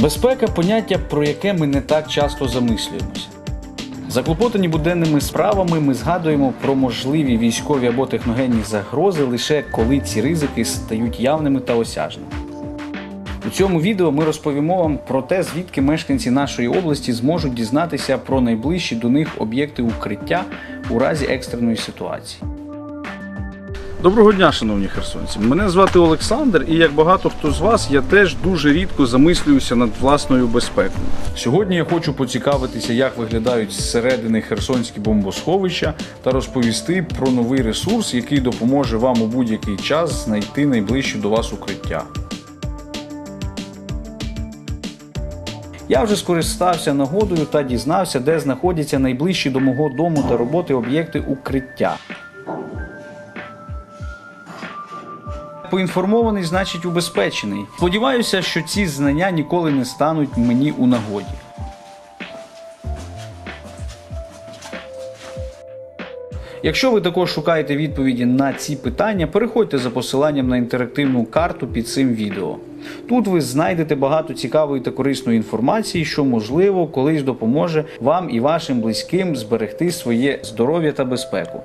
Безпека поняття, про яке ми не так часто замислюємося. Заклопотані буденними справами ми згадуємо про можливі військові або техногенні загрози лише коли ці ризики стають явними та осяжними. У цьому відео ми розповімо вам про те, звідки мешканці нашої області зможуть дізнатися про найближчі до них об'єкти укриття у разі екстреної ситуації. Доброго дня, шановні херсонці. Мене звати Олександр, і як багато хто з вас, я теж дуже рідко замислююся над власною безпекою. Сьогодні я хочу поцікавитися, як виглядають зсередини херсонські бомбосховища, та розповісти про новий ресурс, який допоможе вам у будь-який час знайти найближче до вас укриття. Я вже скористався нагодою та дізнався, де знаходяться найближчі до мого дому та роботи об'єкти укриття. Поінформований, значить убезпечений. Сподіваюся, що ці знання ніколи не стануть мені у нагоді. Якщо ви також шукаєте відповіді на ці питання, переходьте за посиланням на інтерактивну карту під цим відео. Тут ви знайдете багато цікавої та корисної інформації, що можливо колись допоможе вам і вашим близьким зберегти своє здоров'я та безпеку.